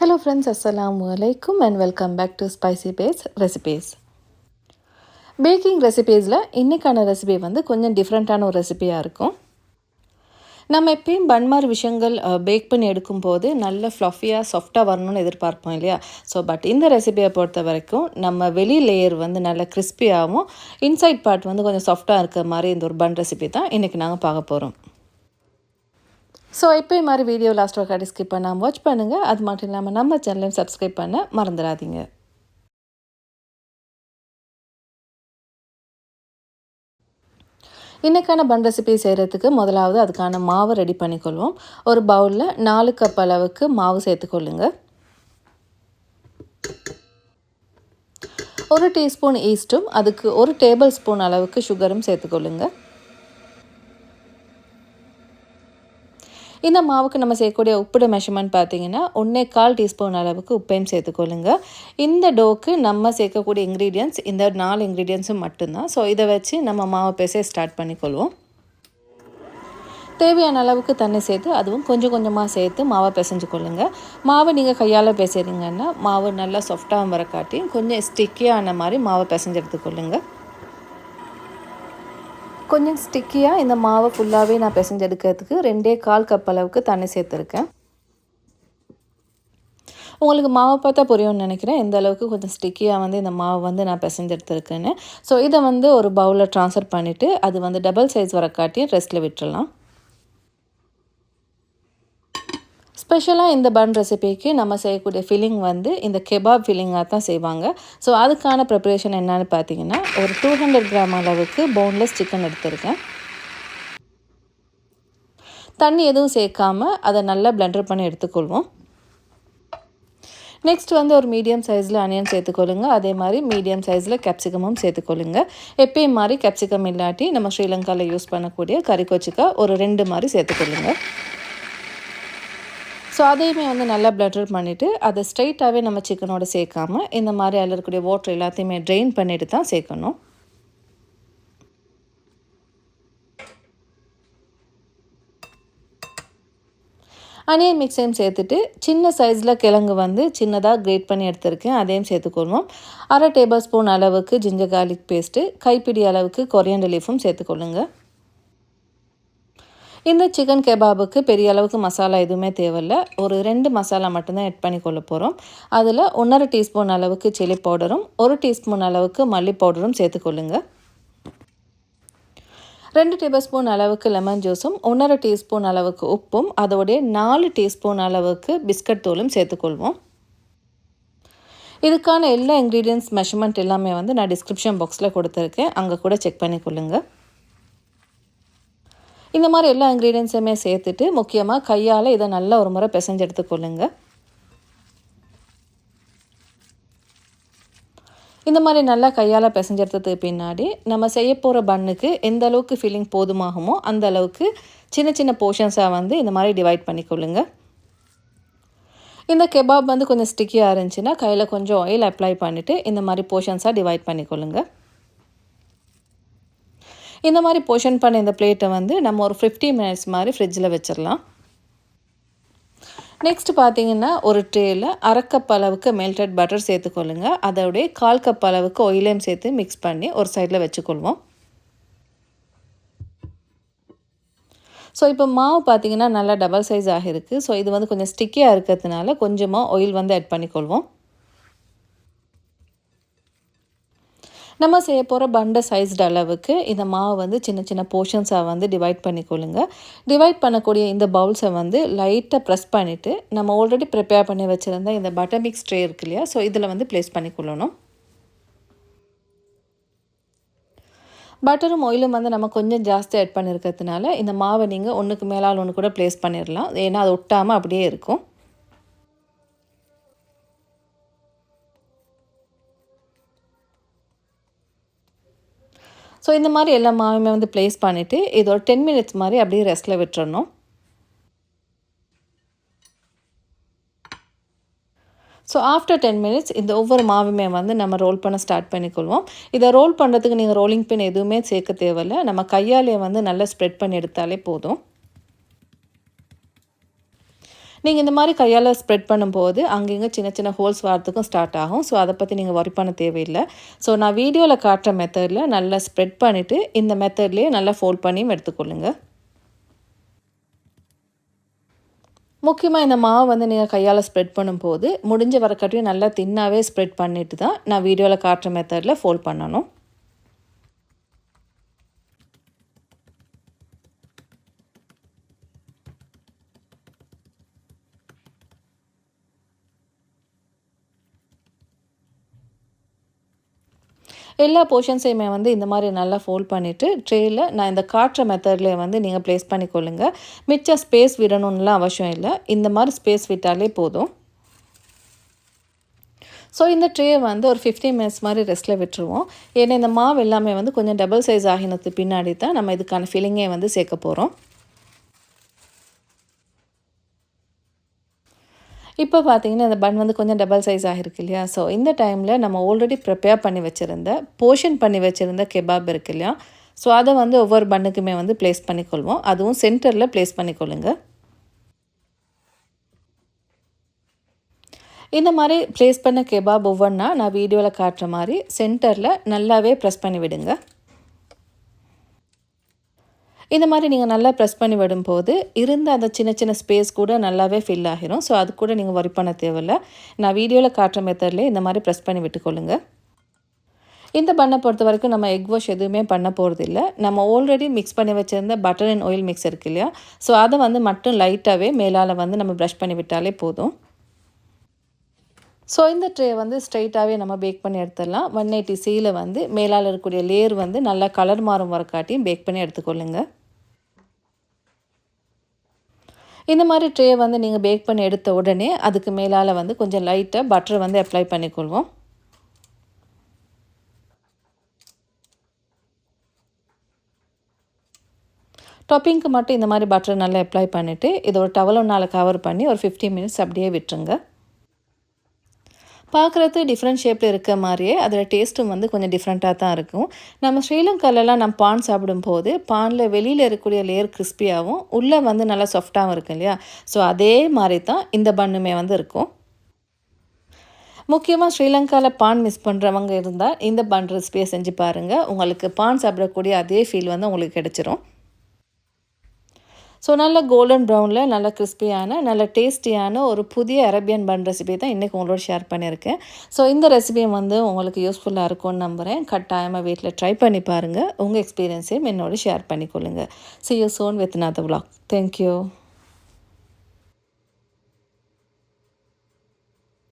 Hello friends அஸ்ஸலாம் வலைக்கும் and welcome back to spicy base recipes baking ரெசிபீஸில் இன்றைக்கான recipe வந்து கொஞ்சம் டிஃப்ரெண்ட்டான ஒரு ரெசிபியாக இருக்கும். நம்ம எப்பயும் பன்மார் விஷயங்கள் பேக் பண்ணி எடுக்கும்போது நல்ல ஃப்ளஃபியாக சாஃப்டாக வரணும்னு எதிர்பார்ப்போம் இல்லையா? ஸோ பட் இந்த ரெசிபியை பொறுத்த வரைக்கும் நம்ம வெளி லேயர் வந்து நல்ல கிறிஸ்பியாகவும் இன்சைட் பார்ட் வந்து கொஞ்சம் சாஃப்டாக இருக்கிற மாதிரி இந்த ஒரு பன் ரெசிபி தான் இன்றைக்கி நாங்கள் பார்க்க போகிறோம் ஸோ இப்போ மாதிரி வீடியோ லாஸ்ட் ஒர்க்காடி ஸ்கிப் பண்ணாமல் வாட்ச் பண்ணுங்கள் அது மட்டும் இல்லாமல் நம்ம சேனலையும் சப்ஸ்கிரைப் பண்ண மறந்துடாதீங்க. இன்றைக்கான பன் ரெசிபி செய்கிறதுக்கு முதலாவது அதுக்கான மாவு ரெடி பண்ணிக்கொள்வோம். ஒரு பவுலில் நாலு கப் அளவுக்கு மாவு சேர்த்துக்கொள்ளுங்க. ஒரு டீஸ்பூன் ஈஸ்ட்டும் அதுக்கு ஒரு டேபிள் ஸ்பூன் அளவுக்கு சுகரும் சேர்த்துக்கொள்ளுங்கள் இந்த மாவுக்கு நம்ம சேர்க்கக்கூடிய உப்புட மெஷர்மெண்ட் பார்த்தீங்கன்னா ஒன்றே கால் டீஸ்பூன் அளவுக்கு உப்பையும் சேர்த்துக்கொள்ளுங்க. இந்த டோக்கு நம்ம சேர்க்கக்கூடிய இன்க்ரீடியன்ஸ் இந்த நாலு இன்க்ரீடியன்ஸும் மட்டும்தான். ஸோ இதை வச்சு நம்ம மாவை பேச ஸ்டார்ட் பண்ணிக்கொள்வோம். தேவையான அளவுக்கு தண்ணி சேர்த்து அதுவும் கொஞ்சம் கொஞ்சமாக சேர்த்து மாவை பிசைஞ்சு கொள்ளுங்கள் மாவை நீங்கள் கையால் பேசுகிறீங்கன்னா மாவு நல்லா சாஃப்டாக வர காட்டி கொஞ்சம் ஸ்டிக்கியான மாதிரி மாவை பிசைஞ்சு எடுத்துக்கொள்ளுங்கள் கொஞ்சம் ஸ்டிக்கியாக இந்த மாவை ஃபுல்லாகவே நான் பிசைஞ்செடுக்கிறதுக்கு ரெண்டே கால் கப் அளவுக்கு தண்ணி சேர்த்துருக்கேன். உங்களுக்கு மாவை பார்த்தா புரியும்னு நினைக்கிறேன். எந்த அளவுக்கு கொஞ்சம் ஸ்டிக்கியாக வந்து இந்த மாவு வந்து நான் பிசைஞ்செடுத்துருக்கேன்னு ஸோ இதை வந்து ஒரு பவுலில் ட்ரான்ஸ்ஃபர் பண்ணிவிட்டு அது வந்து டபுள் சைஸ் வர காட்டி ரெஸ்ட்டில் விட்டுடலாம் ஸ்பெஷலாக இந்த பன் ரெசிபிக்கு நம்ம செய்யக்கூடிய ஃபில்லிங் வந்து இந்த கெபாப் ஃபில்லிங்காக தான் செய்வாங்க. ஸோ அதுக்கான ப்ரிப்பரேஷன் என்னன்னு பார்த்தீங்கன்னா ஒரு டூ ஹண்ட்ரட் கிராம் அளவுக்கு போன்லெஸ் சிக்கன் எடுத்திருக்கேன். தண்ணி எதுவும் சேர்க்காமல் அதை நல்லா பிளெண்டர் பண்ணி எடுத்துக்கொள்வோம். நெக்ஸ்ட் வந்து ஒரு மீடியம் சைஸில் அனியன் சேர்த்துக்கொள்ளுங்க. அதே மாதிரி மீடியம் சைஸில் கேப்சிகமும் சேர்த்துக்கொள்ளுங்க. எப்பயும் மாதிரி கேப்சிகம் இல்லாட்டி நம்ம ஸ்ரீலங்காவில் யூஸ் பண்ணக்கூடிய கறி கொச்சிக்காய் ஒரு ரெண்டு மாதிரி சேர்த்துக்கொள்ளுங்க. ஸோ அதையுமே வந்து நல்லா பிளட்டர் பண்ணிவிட்டு அதை ஸ்ட்ரைட்டாகவே நம்ம சிக்கனோட சேர்க்காம இந்த மாதிரி அதில் இருக்கக்கூடிய வாட்டர் எல்லாத்தையுமே ட்ரெயின் பண்ணிவிட்டு தான் சேர்க்கணும். அனியன் மிக்ஸையும் சேர்த்துட்டு சின்ன சைஸில் கிழங்கு வந்து சின்னதாக கிரேட் பண்ணி எடுத்திருக்கேன். அதையும் சேர்த்துக்கொள்வோம். அரை டேபிள் ஸ்பூன் அளவுக்கு ஜிஞ்சர் கார்லிக் பேஸ்ட்டு கைப்பிடி அளவுக்கு கொரியன் லீஃபும் சேர்த்துக்கொள்ளுங்கள் இந்த சிக்கன் கெபாபுக்கு பெரிய அளவுக்கு மசாலா எதுவுமே தேவையில்ல. ஒரு ரெண்டு மசாலா மட்டும்தான் ஆட் பண்ணி கொள்ள போகிறோம் அதில் ஒன்றரை டீஸ்பூன் அளவுக்கு சில்லி பவுடரும் ஒரு டீஸ்பூன் அளவுக்கு மல்லி பவுடரும் சேர்த்துக்கொள்ளுங்க ரெண்டு டேபிள் ஸ்பூன் அளவுக்கு லெமன் ஜூஸும் ஒன்றரை டீஸ்பூன் அளவுக்கு உப்பும் அதோடைய நாலு டீஸ்பூன் அளவுக்கு பிஸ்கட் தூளும் சேர்த்துக்கொள்வோம் இதுக்கான எல்லா இன்க்ரீடியன்ஸ் மெஷர்மெண்ட் எல்லாமே வந்து நான் டிஸ்கிரிப்ஷன் பாக்ஸில் கொடுத்துருக்கேன். அங்கே கூட செக் பண்ணிக்கொள்ளுங்கள் இந்த மாதிரி எல்லா இன்க்ரீடியன்ஸுமே சேர்த்துட்டு முக்கியமாக கையால் இதை நல்லா ஒரு முறை பிசைஞ்சு எடுத்துக்கொள்ளுங்க. இந்த மாதிரி நல்லா கையால் பிசைஞ்செடுத்ததுக்கு பின்னாடி நம்ம செய்ய போகிற பண்ணுக்கு எந்த அளவுக்கு ஃபீலிங் போதுமாகுமோ அந்த அளவுக்கு சின்ன சின்ன போர்ஷன்ஸாக வந்து இந்த மாதிரி டிவைட் பண்ணிக்கொள்ளுங்க. இந்த கெபாப் வந்து கொஞ்சம் ஸ்டிக்கியாக இருந்துச்சுன்னா கையில் கொஞ்சம் ஆயில் அப்ளை பண்ணிவிட்டு இந்த மாதிரி போர்ஷன்ஸாக டிவைட் பண்ணிக்கொள்ளுங்கள் இந்த மாதிரி போர்ஷன் பண்ண இந்த பிளேட்டை வந்து நம்ம ஒரு ஃபிஃப்டி மினிட்ஸ் மாதிரி ஃப்ரிட்ஜில் வச்சிடலாம் நெக்ஸ்ட் பார்த்தீங்கன்னா ஒரு ட்ரேயில் அரை கப் அளவுக்கு மெல்டட் பட்டர் சேர்த்துக்கொள்ளுங்க. அதோடைய கால் கப் அளவுக்கு ஒயிலையும் சேர்த்து மிக்ஸ் பண்ணி ஒரு சைடில் வச்சுக்கொள்வோம். ஸோ இப்போ மாவு பார்த்தீங்கன்னா நல்லா டபுள் சைஸ் ஆகிருக்கு ஸோ இது வந்து கொஞ்சம் ஸ்டிக்கியாக இருக்கிறதுனால கொஞ்சமாக ஆயில் வந்து ஆட் பண்ணிக்கொள்வோம். நம்ம செய்ய போகிற பண்டை சைஸ்டு அளவுக்கு இந்த மாவை வந்து சின்ன சின்ன போர்ஷன்ஸாக வந்து டிவைட் பண்ணிக்கொள்ளுங்க. டிவைட் பண்ணக்கூடிய இந்த பவுல்ஸை வந்து லைட்டாக ப்ரெஸ் பண்ணிவிட்டு நம்ம ஆல்ரெடி ப்ரிப்பேர் பண்ணி வச்சுருந்த இந்த பட்டர் மிக்ஸ் ட்ரே இருக்கு இல்லையா? ஸோ இதில் வந்து ப்ளேஸ் பண்ணிக்கொள்ளணும். பட்டரும் ஆயிலும் வந்து நம்ம கொஞ்சம் ஜாஸ்தி ஆட் பண்ணியிருக்கிறதுனால இந்த மாவை நீங்கள் ஒன்றுக்கு மேலால் ஒன்று கூட ப்ளேஸ் பண்ணிடலாம் ஏன்னா அது ஒட்டாமல் அப்படியே இருக்கும். ஸோ இந்த மாதிரி எல்லா மாவுமே வந்து ப்ளேஸ் பண்ணிவிட்டு இது ஒரு டென் மினிட்ஸ் மாதிரி அப்படியே ரெஸ்ட்டில் விட்டுறணும். ஸோ ஆஃப்டர் டென் மினிட்ஸ் இந்த ஒவ்வொரு மாவுமே வந்து நம்ம ரோல் பண்ண ஸ்டார்ட் பண்ணிக்கொள்வோம். இதை ரோல் பண்ணுறதுக்கு நீங்கள் ரோலிங் பின் எதுவுமே சேர்க்க தேவையில்லை. நம்ம கையாலே வந்து நல்லா ஸ்ப்ரெட் பண்ணி எடுத்தாலே போதும். நீங்கள் இந்த மாதிரி கையால் ஸ்ப்ரெட் பண்ணும்போது அங்கங்கே சின்ன சின்ன ஹோல்ஸ் வரத்துக்கும் ஸ்டார்ட் ஆகும். ஸோ அதை பற்றி நீங்கள் ஒரி பண்ண தேவையில்லை. ஸோ நான் வீடியோவில் காட்டுற மெத்தடில் நல்லா ஸ்ப்ரெட் பண்ணிவிட்டு இந்த மெத்தட்லேயே நல்லா ஃபோல்ட் பண்ணியும் எடுத்துக்கொள்ளுங்கள் முக்கியமாக இந்த மாவு வந்து நீங்கள் கையால் ஸ்ப்ரெட் பண்ணும்போது முடிஞ்ச வரக்கட்டையும் நல்லா தின்னாகவே ஸ்ப்ரெட் பண்ணிவிட்டு தான் நான் வீடியோவில் காட்டுற மெத்தடில் ஃபோல்ட் பண்ணணும். எல்லா போர்ஷன்ஸையுமே வந்து இந்த மாதிரி நல்லா ஃபோல்ட் பண்ணிவிட்டு ட்ரேயில் நான் இந்த காட்டுற மெத்தட்லேயே வந்து நீங்கள் ப்ளேஸ் பண்ணிக்கொள்ளுங்க. மிச்ச ஸ்பேஸ் விடணும்லாம் அவசியம் இல்லை. இந்த மாதிரி ஸ்பேஸ் விட்டாலே போதும். ஸோ இந்த ட்ரேயை வந்து ஒரு ஃபிஃப்டீன் மினிட்ஸ் மாதிரி ரெஸ்ட்டில் விட்டுருவோம். ஏன்னா இந்த மாவு எல்லாமே வந்து கொஞ்சம் டபுள் சைஸ் ஆகினது பின்னாடி தான் நம்ம இதுக்கான ஃபில்லிங்கே வந்து சேர்க்க போகிறோம் இப்போ பார்த்தீங்கன்னா இந்த பன் வந்து கொஞ்சம் டபுள் சைஸ் ஆகிருக்கு இல்லையா? ஸோ இந்த டைமில் நம்ம ஆல்ரெடி ப்ரிப்பேர் பண்ணி வச்சுருந்த போர்ஷன் பண்ணி வச்சுருந்த கெபாப் இருக்கு இல்லையா? ஸோ அதை வந்து ஒவ்வொரு பண்ணுக்குமே வந்து ப்ளேஸ் பண்ணிக்கொள்வோம். அதுவும் சென்டரில் ப்ளேஸ் பண்ணிக்கொள்ளுங்க. இந்த மாதிரி ப்ளேஸ் பண்ண கெபாப் ஒவ்வொன்றா நான் வீடியோவில் காட்டுற மாதிரி சென்டரில் நல்லாவே ப்ரெஸ் பண்ணி விடுங்க. இந்த மாதிரி நீங்கள் நல்லா ப்ரெஸ் பண்ணி விடும்போது இருந்த அந்த சின்ன சின்ன ஸ்பேஸ் கூட நல்லாவே ஃபில் ஆகிரும். ஸோ அது கூட நீங்கள் ஒரி பண்ண தேவையில்ல. நான் வீடியோவில் காட்டுற மெத்தட்லேயே இந்த மாதிரி ப்ரெஸ் பண்ணி விட்டுக்கொள்ளுங்க. இந்த பண்ணை பொறுத்த வரைக்கும் நம்ம எக் வாஷ் எதுவுமே பண்ண போகிறது இல்லை நம்ம ஆல்ரெடி மிக்ஸ் பண்ணி வச்சுருந்த பட்டர் அண்ட் ஆயில் மிக்ஸ் இருக்கு இல்லையா? ஸோ அதை வந்து மட்டும் லைட்டாகவே மேலால் வந்து நம்ம ப்ரஷ் பண்ணி விட்டாலே போதும். ஸோ இந்த ட்ரே வந்து ஸ்ட்ரைட்டாகவே நம்ம பேக் பண்ணி எடுத்துடலாம். ஒன் எயிட்டி சியில் வந்து மேலால் இருக்கக்கூடிய லேயர் வந்து நல்லா கலர் மாறும் வரக்காட்டியும் பேக் பண்ணி எடுத்துக்கொள்ளுங்கள் இந்த மாதிரி ட்ரேயை வந்து நீங்கள் பேக் பண்ணி எடுத்த உடனே அதுக்கு மேலால் வந்து கொஞ்சம் லைட்டாக பட்டர் வந்து அப்ளை பண்ணிக்கொள்வோம். டாப்பிங்க்கு மட்டும் இந்த மாதிரி பட்டர் நல்லா அப்ளை பண்ணிவிட்டு இதை ஒரு டவல் ஒன்றால் கவர் பண்ணி ஒரு ஃபிஃப்டீன் மினிட்ஸ் அப்படியே விட்டுருங்க. பார்க்குறது டிஃப்ரெண்ட் ஷேப்பில் இருக்க மாதிரியே அதோட டேஸ்ட்டும் வந்து கொஞ்சம் டிஃப்ரெண்ட்டாக தான் இருக்கும். நம்ம ஸ்ரீலங்காலலாம் நம்ம பான் சாப்பிடும்போது பானில் வெளியில் இருக்கக்கூடிய லேயர் கிறிஸ்பியாகவும் உள்ளே வந்து நல்லா சாஃப்டாகவும் இருக்கும் இல்லையா? ஸோ அதே மாதிரி தான் இந்த பண்ணுமே வந்து இருக்கும். முக்கியமாக ஸ்ரீலங்காவில் பான் மிஸ் பண்ணுறவங்க இருந்தால் இந்த பன் ரெசிபியை செஞ்சு பாருங்கள் உங்களுக்கு பான் சாப்பிடக்கூடிய அதே ஃபீல் வந்து உங்களுக்கு கிடச்சிரும். ஸோ நல்ல கோல்டன் ப்ரௌனில் நல்ல கிறிஸ்பியான நல்ல டேஸ்டியான ஒரு புதிய அரேபியன் பன் ரெசிபி தான் இன்றைக்கி உங்களோட ஷேர் பண்ணியிருக்கேன். ஸோ இந்த ரெசிபியும் வந்து உங்களுக்கு யூஸ்ஃபுல்லாக இருக்கும்னு நம்புகிறேன் கட்டாயமாக வீட்டில் ட்ரை பண்ணி பாருங்கள் உங்கள் எக்ஸ்பீரியன்ஸையும் என்னோட share பண்ணிக்கொள்ளுங்கள் see you soon with Nath vlog thank you